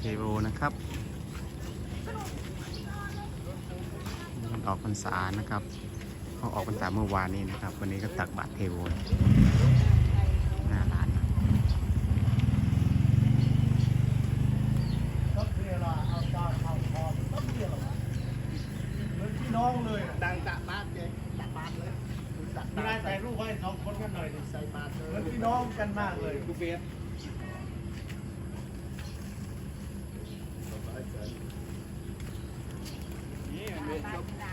เทโวนะครับมันออกพรรษานะครับเขาออกพรรษาเมื่อวานนี้นะครับ วันนี้ก็ตักบาตรเทโวหน้าร้านนะต้องเรียกว่าเอาตาเข้าคอต้องเรียกว่าเหมือนพี่น้องเลยอะดังตะบ้านเจ๊ตะบ้านเลยตะไม่ได้ถ่ายรูปไว้สองคนกันหน่อยดิใส่บาตรเลเหมือยนพี่น้องกันมากเลยกูเบีย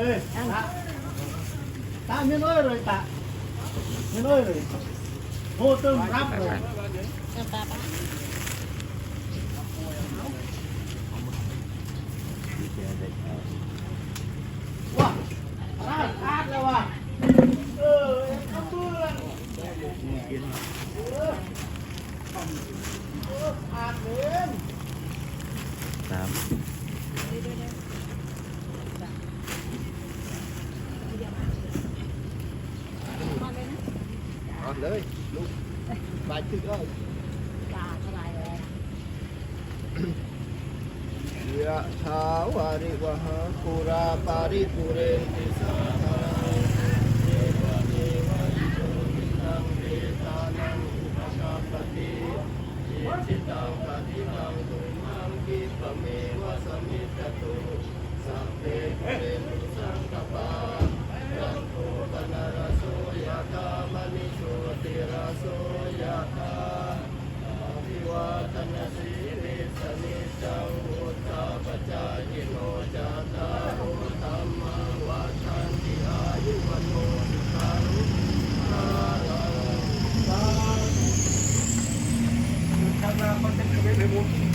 วยออกมาไปรอพ่อไปดูเอ้ยนุ่มครับเอ้ยเอออ๋อเห็นเอ้ยตาตาเมียน้อยเลยตาเมียน้อยเลยโทรตึมรับเลยว้าขาดขาดแล้วว่ะเออทำเบื่อเออขาดเลย ครับ เอาเลยลูกบาตรขึ้นก็จ้าสบายเลยยะถาวาริวหาปุราปาริปุเรนติสาคารังเทวะเทวะอิโตทินังเปตานังอุปกาปติอิจิตังปฏิตังตุมหังกิปะเมวะสมิจจตุสัพเพปุเรนตุสังกป pergunta.